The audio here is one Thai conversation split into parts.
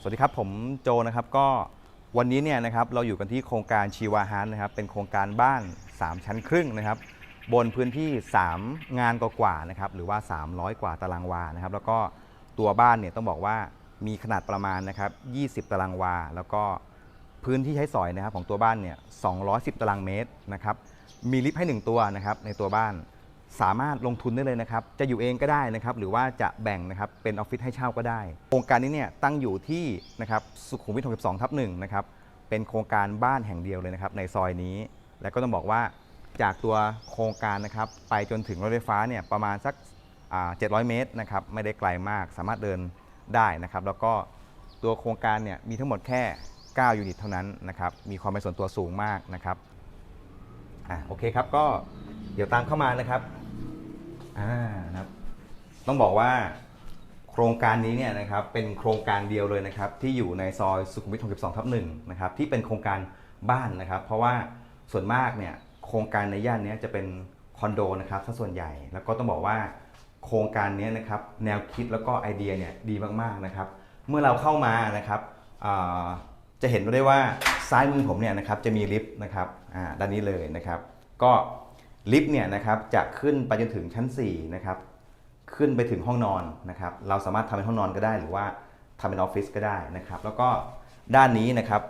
สวัสดีครับ ผมโจนะครับก็วันนี้เนี่ยนะครับเราอยู่กันที่โครงการชีวาฮานนะครับเป็นโครงการบ้าน 3 ชั้นครึ่งนะครับ บนพื้นที่ 3 งานกว่าๆนะครับหรือว่า 300 กว่าตารางวานะครับ แล้วก็ตัวบ้านเนี่ยต้องบอกว่ามีขนาดประมาณนะครับ 20 ตารางวา แล้วก็พื้นที่ใช้สอยนะครับของตัวบ้านเนี่ย 210 ตารางเมตรนะครับมีลิฟต์ให้ 1 ตัวนะครับในตัวบ้าน สามารถลงทุนได้เลยนะครับ จะอยู่เองก็ได้นะครับ หรือว่าจะแบ่งนะครับเป็นออฟฟิศให้เช่าก็ได้ โครงการนี้เนี่ยตั้งอยู่ที่นะครับสุขุมวิท 62 ทับหนึ่งนะครับ เป็นโครงการบ้านแห่งเดียวเลยนะครับในซอยนี้ และก็ต้องบอกว่าจากตัวโครงการนะครับไปจนถึงรถไฟฟ้าเนี่ยประมาณสักอ่า700เมตรนะครับไม่ได้ไกลมากสามารถเดินได้นะครับ แล้วก็ตัวโครงการเนี่ยมีทั้งหมดแค่ 9 ยูนิตเท่านั้นนะครับ มีความเป็นส่วนตัวสูงมากนะครับอ่าโอเคครับก็เดี๋ยวตามเข้ามานะครับ อ่านะครับ ต้องบอกว่าโครงการนี้เนี่ยนะครับเป็นโครงการเดียวเลยนะครับที่อยู่ในซอยสุขุมวิท 62 ทับหนึ่งนะครับที่เป็นโครงการบ้านนะครับ เพราะว่าส่วนมากเนี่ยโครงการในย่านนี้จะเป็นคอนโดนะครับซะส่วนใหญ่ แล้วก็ต้องบอกว่าโครงการนี้นะครับแนวคิดแล้วก็ไอเดียเนี่ยดีมากๆนะครับ เมื่อเราเข้ามานะครับจะเห็นได้ว่าซ้ายมือผมเนี่ยนะครับจะมีลิฟต์นะครับด้านนี้เลยนะครับ ก็ ลิฟต์เนี่ยนะครับจะขึ้นไปจนถึงชั้น4นะครับขึ้นไปถึงห้องนอนนะครับ เราสามารถทำเป็นห้องนอนก็ได้ หรือว่าทำเป็นออฟฟิศก็ได้นะครับ แล้วก็ด้านนี้นะครับ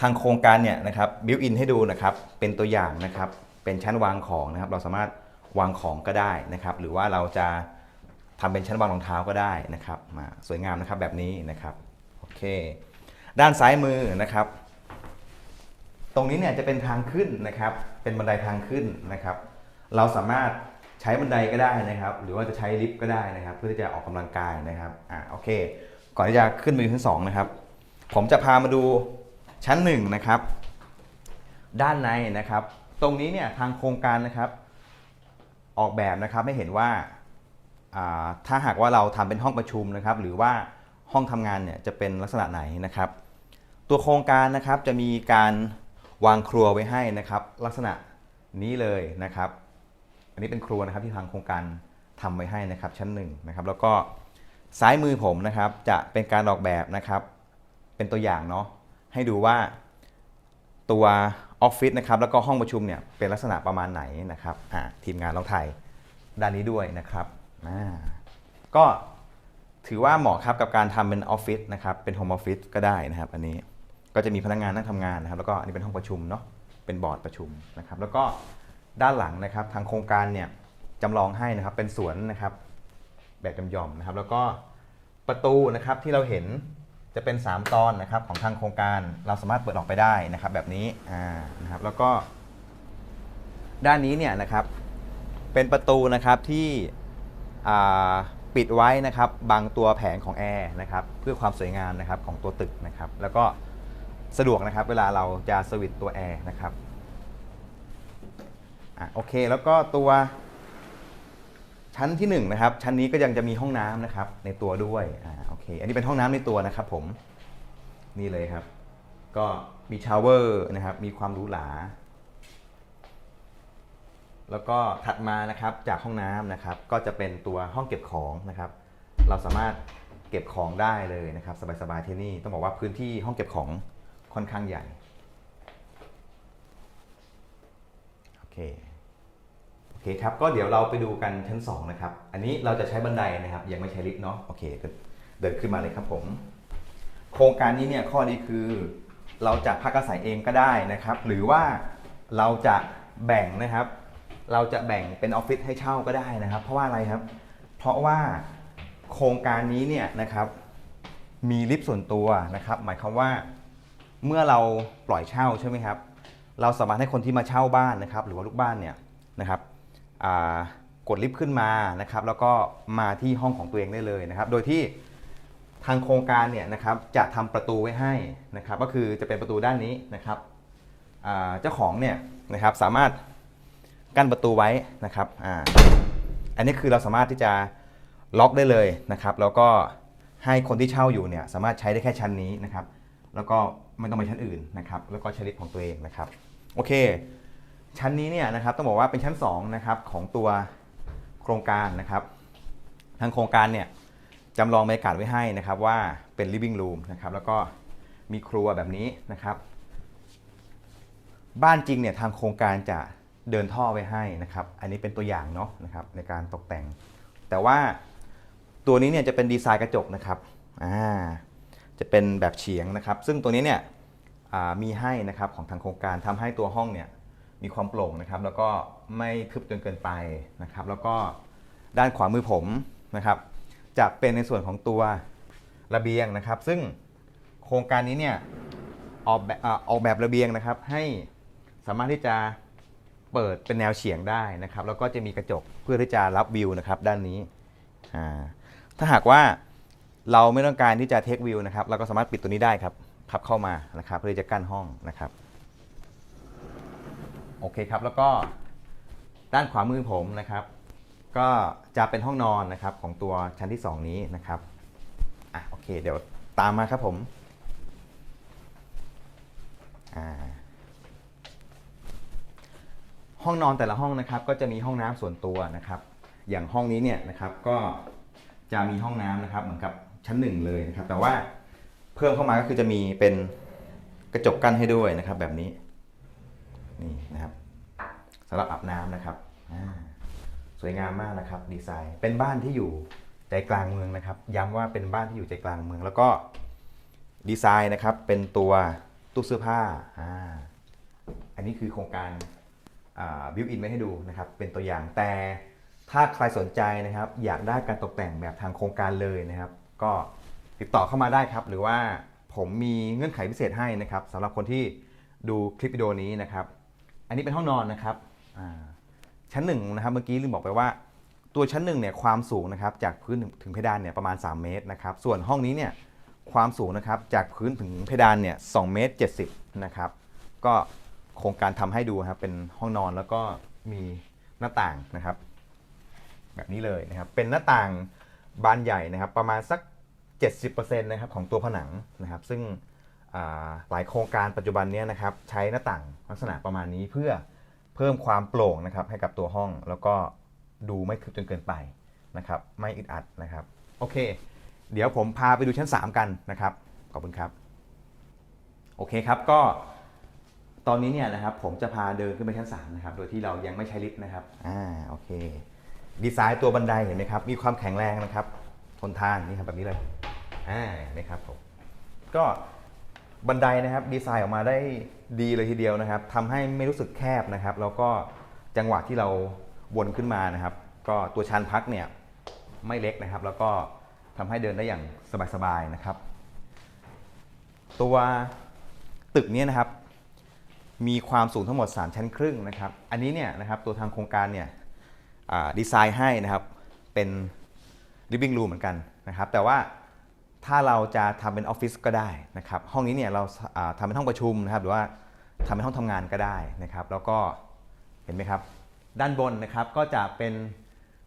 ทางโครงการเนี่ยนะครับบิวอินให้ดูนะครับ เป็นตัวอย่างนะครับ เป็นชั้นวางของนะครับ เราสามารถวางของก็ได้นะครับ หรือว่าเราจะทำเป็นชั้นวางรองเท้าก็ได้นะครับมาสวยงามนะครับแบบนี้นะครับโอเค ด้านซ้ายมือนะครับ ตรงนี้เนี่ยจะเป็นทางขึ้นนะครับ เป็นบันไดทางขึ้นนะครับ เราสามารถใช้บันไดก็ได้นะครับ หรือว่าจะใช้ลิฟต์ก็ได้นะครับ เพื่อที่จะออกกำลังกายนะครับอ่าโอเค ก่อนที่จะขึ้นไปชั้นสองนะครับ ผมจะพามาดูชั้นหนึ่งนะครับ ด้านในนะครับ ตรงนี้เนี่ยทางโครงการนะครับ ออกแบบนะครับให้เห็นว่าอ่าถ้าหากว่าเราทำเป็นห้องประชุมนะครับ หรือว่าห้องทำงานเนี่ยจะเป็นลักษณะไหนนะครับ ตัวโครงการนะครับจะมีการ วางครัวไว้ให้นะครับ ลักษณะนี้เลยนะครับ อันนี้เป็นครัวนะครับที่ทางโครงการทำไว้ให้นะครับ ชั้นหนึ่งนะครับ แล้วก็ซ้ายมือผมนะครับ จะเป็นการออกแบบนะครับ เป็นตัวอย่างเนาะให้ดูว่าตัวออฟฟิศนะครับแล้วก็ห้องประชุมเนี่ยเป็นลักษณะประมาณไหนนะครับอ่าทีมงานลองถ่ายด้านนี้ด้วยนะครับอ่าก็ถือว่าเหมาะครับกับการทำเป็นออฟฟิศนะครับเป็นโฮมออฟฟิศก็ได้นะครับอันนี้ ก็จะมีพนักงานนั่งทำงานนะครับแล้วก็อันนี้เป็นห้องประชุมเนาะเป็นบอร์ดประชุมนะครับ แล้วก็ด้านหลังนะครับทางโครงการเนี่ยจำลองให้นะครับเป็นสวนนะครับแบบจำยอมๆนะครับ แล้วก็ประตูนะครับที่เราเห็นจะเป็น 3 ตอนนะครับของทางโครงการเราสามารถเปิดออกไปได้นะครับ แบบนี้อ่านะครับแล้วก็ด้านนี้เนี่ยนะครับเป็นประตูนะครับที่ปิดไว้นะครับบางตัวแผงของแอร์นะครับเพื่อความสวยงามนะครับของตัวตึกนะครับ แล้วก็ สะดวกนะครับเวลาเราจะสวิตตัวแอร์นะครับอะโอเคแล้วก็ตัวชั้นที่1นะครับชั้นนี้ก็ยังจะมีห้องน้ำนะครับในตัวด้วยอ่าโอเค อันนี้เป็นห้องน้ำในตัวนะครับผมนี่เลยครับ ก็มีชาวเวอร์นะครับมีความหรูหราแล้วก็ถัดมานะครับจากห้องน้ำนะครับ ก็จะเป็นตัวห้องเก็บของนะครับ เราสามารถเก็บของได้เลยนะครับ สบายๆที่นี่ต้องบอกว่าพื้นที่ห้องเก็บของ ค่อนข้างใหญ่ โอเค โอเคครับ ก็เดี๋ยวเราไปดูกันชั้น 2 นะครับ อันนี้เราจะใช้บันไดนะครับ ยังไม่ใช้ลิฟต์เนาะ โอเค เดินขึ้นมาเลยครับผม โครงการนี้เนี่ยข้อดีคือเราจะพักอาศัยเองก็ได้นะครับ หรือว่าเราจะแบ่งนะครับ เราจะแบ่งเป็นออฟฟิศให้เช่าก็ได้นะครับ เพราะว่าอะไรครับ เพราะว่าโครงการนี้เนี่ยนะครับ มีลิฟต์ส่วนตัวนะครับ หมายความว่า เมื่อเราปล่อยเช่าใช่ไหมครับ เราสามารถให้คนที่มาเช่าบ้านนะครับ หรือว่าลูกบ้านเนี่ยนะครับกดลิฟต์ขึ้นมานะครับ แล้วก็มาที่ห้องของตัวเองได้เลยนะครับ โดยที่ทางโครงการเนี่ยนะครับจะทำประตูไว้ให้นะครับ ก็คือจะเป็นประตูด้านนี้นะครับเจ้าของเนี่ยนะครับสามารถกั้นประตูไว้นะครับอ่าอันนี้คือเราสามารถที่จะล็อกได้เลยนะครับ แล้วก็ให้คนที่เช่าอยู่เนี่ยสามารถใช้ได้แค่ชั้นนี้นะครับ แล้วก็ ไม่ต้องไปชั้นอื่นนะครับแล้วก็ใช้ลิฟต์ของตัวเองนะครับโอเค ชั้นนี้เนี่ยนะครับต้องบอกว่าเป็นชั้น2นะครับของตัวโครงการนะครับ ทางโครงการเนี่ยจำลองบรรยากาศไว้ให้นะครับว่าเป็น living room นะครับแล้วก็มีครัวแบบนี้นะครับ บ้านจริงเนี่ยทางโครงการจะเดินท่อไว้ให้นะครับ อันนี้เป็นตัวอย่างเนาะนะครับในการตกแต่ง แต่ว่าตัวนี้เนี่ยจะเป็นดีไซน์กระจกนะครับอ่า จะเป็นแบบเฉียงนะครับ ซึ่งตัวนี้เนี่ยมีให้นะครับของทางโครงการทำให้ตัวห้องเนี่ยมีความโปร่งนะครับ แล้วก็ไม่ทึบจนเกินไปนะครับ แล้วก็ด้านขวามือผมนะครับจะเป็นในส่วนของตัวระเบียงนะครับ ซึ่งโครงการนี้เนี่ยออกแบบออกแบบระเบียงนะครับ ให้สามารถที่จะเปิดเป็นแนวเฉียงได้นะครับ แล้วก็จะมีกระจกเพื่อที่จะรับวิวนะครับ ด้านนี้ถ้าหากว่า เราไม่ต้องการที่จะเทควิวนะครับเราก็สามารถปิดตัวนี้ได้ครับพับเข้ามานะครับเพื่อจะกั้นห้องนะครับโอเคครับแล้วก็ด้านขวามือผมนะครับ ก็จะเป็นห้องนอนนะครับของตัวชั้นที่ 2 นี้นะครับอะโอเค เดี๋ยวตามมาครับผมอ่าห้องนอนแต่ละห้องนะครับ ก็จะมีห้องน้ำส่วนตัวนะครับ อย่างห้องนี้เนี่ยนะครับก็จะมีห้องน้ำนะครับ เหมือนกับ ชั้นหนึ่งเลยนะครับ แต่ว่าเพิ่มเข้ามาก็คือจะมีเป็นกระจกกั้นให้ด้วยนะครับ แบบนี้นี่นะครับสำหรับอาบน้ำนะครับสวยงามมากนะครับ ดีไซน์เป็นบ้านที่อยู่ใจกลางเมืองนะครับ ย้ำว่าเป็นบ้านที่อยู่ใจกลางเมือง แล้วก็ดีไซน์นะครับเป็นตัวตู้เสื้อผ้าอ่าอันนี้คือโครงการบิวอินไว้ให้ดูนะครับ เป็นตัวอย่างแต่ถ้าใครสนใจนะครับ อยากได้การตกแต่งแบบทางโครงการเลยนะครับ ก็ติดต่อเข้ามาได้ครับ หรือว่าผมมีเงื่อนไขพิเศษให้นะครับสำหรับคนที่ดูคลิปวิดีโอนี้นะครับ อันนี้เป็นห้องนอนนะครับชั้นหนึ่งนะครับเมื่อกี้ลืมบอกไปว่า ตัวชั้นหนึ่งเนี่ยความสูงนะครับจากพื้นถึงเพดานเนี่ยประมาณ 3 เมตรนะครับส่วนห้องนี้เนี่ยความสูงนะครับจากพื้นถึงเพดานเนี่ย2เมตร70นะครับก็โครงการทำให้ดูครับเป็นห้องนอนแล้วก็มีหน้าต่างนะครับ แบบนี้เลยนะครับเป็นหน้าต่าง บานใหญ่นะครับประมาณสัก 70%นะครับของตัวผนังนะครับ ซึ่งหลายโครงการปัจจุบันนี้นะครับใช้หน้าต่างลักษณะประมาณนี้เพื่อเพิ่มความโปร่งนะครับให้กับตัวห้องแล้วก็ดูไม่คึบจนเกินไปนะครับไม่อึดอัดนะครับโอเค เดี๋ยวผมพาไปดูชั้น 3 กันนะครับขอบคุณครับโอเคครับก็ตอนนี้เนี่ยนะครับผมจะพาเดินขึ้นไปชั้น3นะครับโดยที่เรายังไม่ใช้ลิฟต์นะครับอ่าโอเค ดีไซน์ตัวบันไดเห็นไหมครับ มีความแข็งแรงนะครับ ทนทานนี่ครับแบบนี้เลยอ่านไหมครับผมก็บันไดนะครับ ดีไซน์ออกมาได้ดีเลยทีเดียวนะครับทำให้ไม่รู้สึกแคบนะครับ แล้วก็จังหวะที่เราวนขึ้นมานะครับ ก็ตัวชันพักเนี่ยไม่เล็กนะครับ แล้วก็ทำให้เดินได้อย่างสบายๆนะครับ ตัวตึกนี้นะครับ มีความสูงทั้งหมด 3 ชั้นครึ่งนะครับ อันนี้เนี่ยนะครับตัวทางโครงการเนี่ย ดีไซน์ให้นะครับเป็น living room เหมือนกันนะครับ แต่ว่าถ้าเราจะทำเป็นออฟฟิศก็ได้นะครับ ห้องนี้เนี่ยเราอ่าทำเป็นห้องประชุมนะครับ หรือว่าทำเป็นห้องทำงานก็ได้นะครับ แล้วก็เห็นไหมครับ ด้านบนนะครับก็จะเป็น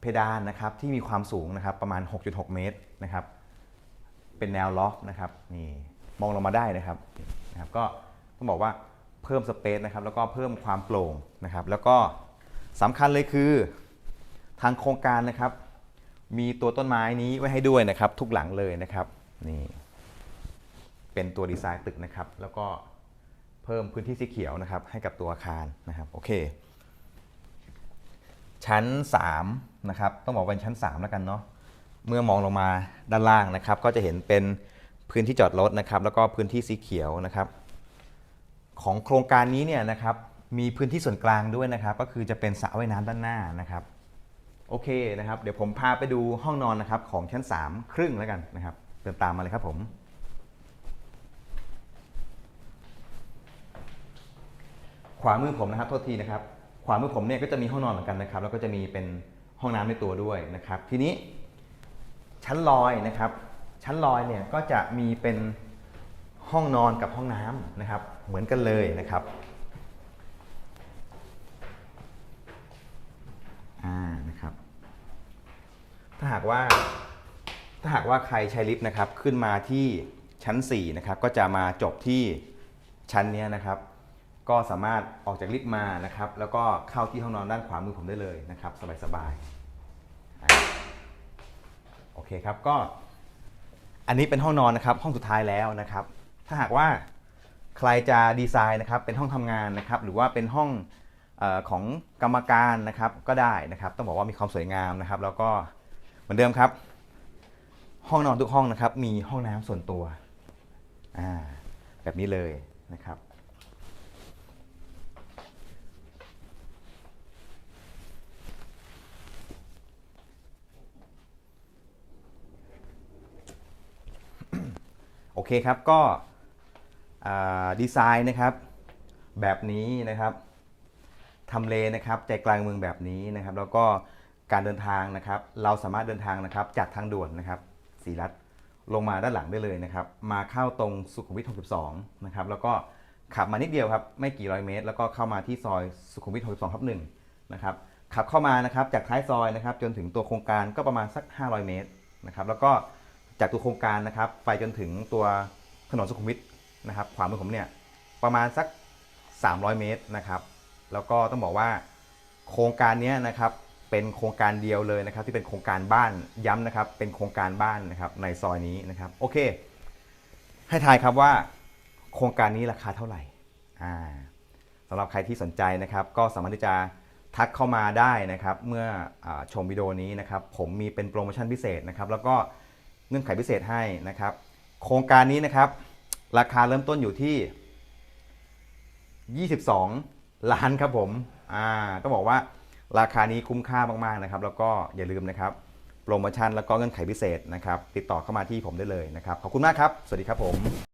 เพดานนะครับที่มีความสูงนะครับประมาณ 6.6 เมตรนะครับ เป็นแนวล็อกนะครับนี่มองลงมาได้นะครับนะครับ ก็ต้องบอกว่าเพิ่มสเปซนะครับ แล้วก็เพิ่มความโปร่งนะครับ แล้วก็สำคัญเลยคือ ทางโครงการนะครับ มีตัวต้นไม้นี้ไว้ให้ด้วยนะครับ ทุกหลังเลยนะครับนี่เป็นตัวดีไซน์ตึกนะครับ แล้วก็เพิ่มพื้นที่สีเขียวนะครับ ให้กับตัวอาคารนะครับโอเค ชั้น3นะครับต้องบอกว่าเป็นชั้น 3 แล้วกันเนาะเมื่อมองลงมาด้านล่างนะครับ ก็จะเห็นเป็นพื้นที่จอดรถนะครับ แล้วก็พื้นที่สีเขียวนะครับ ของโครงการนี้เนี่ยนะครับมีพื้นที่ส่วนกลางด้วยนะครับ ก็คือจะเป็นสระว่ายน้ำด้านหน้านะครับ โอเคนะครับ เดี๋ยวผมพาไปดูห้องนอนนะครับของชั้น 3 ครึ่งแล้วกันนะครับเดินตามมาเลยครับผมขวามือผมนะครับโทษทีนะครับ ขวามือผมเนี่ยก็จะมีห้องนอนเหมือนกันนะครับ แล้วก็จะมีเป็นห้องน้ำในตัวด้วยนะครับ ทีนี้ชั้นลอยนะครับ ชั้นลอยเนี่ยก็จะมีเป็นห้องนอนกับห้องน้ำนะครับ เหมือนกันเลยนะครับ อ่านะครับ ถ้าหากว่า ถ้าหากว่าใครใช้ลิฟต์นะครับ ขึ้นมาที่ชั้น4นะครับ ก็จะมาจบที่ชั้นนี้นะครับ ก็สามารถออกจากลิฟต์มานะครับ แล้วก็เข้าที่ห้องนอนด้านขวามือผมได้เลยนะครับ สบายๆอ่าโอเคครับ ก็ อันนี้เป็นห้องนอนนะครับ ห้องสุดท้ายแล้วนะครับ ถ้าหากว่าใครจะดีไซน์นะครับ เป็นห้องทำงานนะครับ หรือว่าเป็นห้องอของกรรมการนะครับ ก็ได้นะครับ ต้องบอกว่ามีความสวยงามนะครับ แล้วก็ มือนเดิมครับ ห้องนอนทุกห้องนะครับ มีห้องน้ำส่วนตัวอ่าแบบนี้เลยนะครับ โอเคครับก็ดีไซน์นะครับ แบบนี้นะครับทำเลนะครับใจกลางเมืองแบบนี้นะครับ แล้วก็ การเดินทางนะครับ เราสามารถเดินทางนะครับจากทางด่วนนะครับสีรัฐลงมาด้านหลังได้เลยนะครับ มาเข้าตรงสุขุมวิท 62 นะครับ แล้วก็ขับมานิดเดียวครับ ไม่กี่ร้อยเมตร แล้วก็เข้ามาที่ซอยสุขุมวิท 62ทับหนึ่งนะครับ ขับเข้ามานะครับจากท้ายซอยนะครับ จนถึงตัวโครงการก็ประมาณสัก 500 เมตรนะครับ แล้วก็จากตัวโครงการนะครับ ไปจนถึงตัวถนนสุขุมวิทนะครับ ขวามือผมเนี่ยประมาณสัก 300 เมตรนะครับ แล้วก็ต้องบอกว่าโครงการนี้นะครับ เป็นโครงการเดียวเลยนะครับ ที่เป็นโครงการบ้านย้ำนะครับ เป็นโครงการบ้านนะครับในซอยนี้นะครับ โอเค ให้ทายครับว่า โครงการนี้ราคาเท่าไหร่อ่าสำหรับใครที่สนใจนะครับ ก็สามารถที่จะทักเข้ามาได้นะครับ เมื่ออชมวิดีโอนี้นะครับ ผมมีเป็นโปรโมชั่นพิเศษนะครับ แล้วก็เงื่อนไขพิเศษให้นะครับ โครงการนี้นะครับ ราคาเริ่มต้นอยู่ที่ 22 ล้านครับผมอ่าต้องบอกว่า ราคานี้คุ้มค่ามากๆนะครับ แล้วก็อย่าลืมนะครับโปรโมชั่นแล้วก็เงื่อนไขพิเศษนะครับ ติดต่อเข้ามาที่ผมได้เลยนะครับ ขอบคุณมากครับ สวัสดีครับผม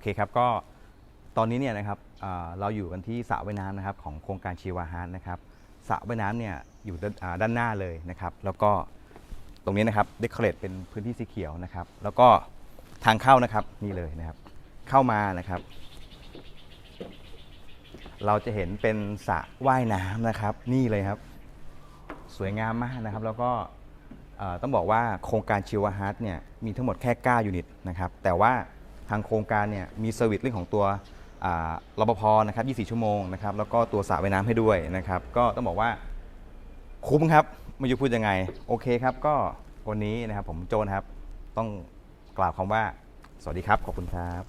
เคครับก็ตอนนี้เนี่ยนะครับเราอยู่กันที่สระว่ายน้ำนะครับของโครงการชีวาฮาร์ดนะครับสระว่ายน้ำเนี่ยอยู่ด้านหน้าเลยนะครับแล้วก็ตรงนี้นะครับเดคอเรทเป็นพื้นที่สีเขียวนะครับ แล้วก็ทางเข้านะครับนี่เลยนะครับ เข้ามานะครับ เราจะเห็นเป็นสระว่ายน้ำนะครับ นี่เลยครับ สวยงามมากนะครับ แล้วก็ต้องบอกว่าโครงการชิวฮาร์ดเนี่ยมีทั้งหมดแค่ 9 ยูนิตนะครับ แต่ว่า ทางโครงการเนี่ยมีเซอร์วิสเรื่องของตัวรปภนะครับ 24 ชั่วโมงนะครับ แล้วก็ตัวสระว่ายน้ำให้ด้วยนะครับ ก็ต้องบอกว่าคุ้มครับไม่ยู่พูดยังไง โอเคครับ ก็วันนี้นะครับผมโจนครับ ต้องกล่าวคำว่า สวัสดีครับ ขอบคุณครับ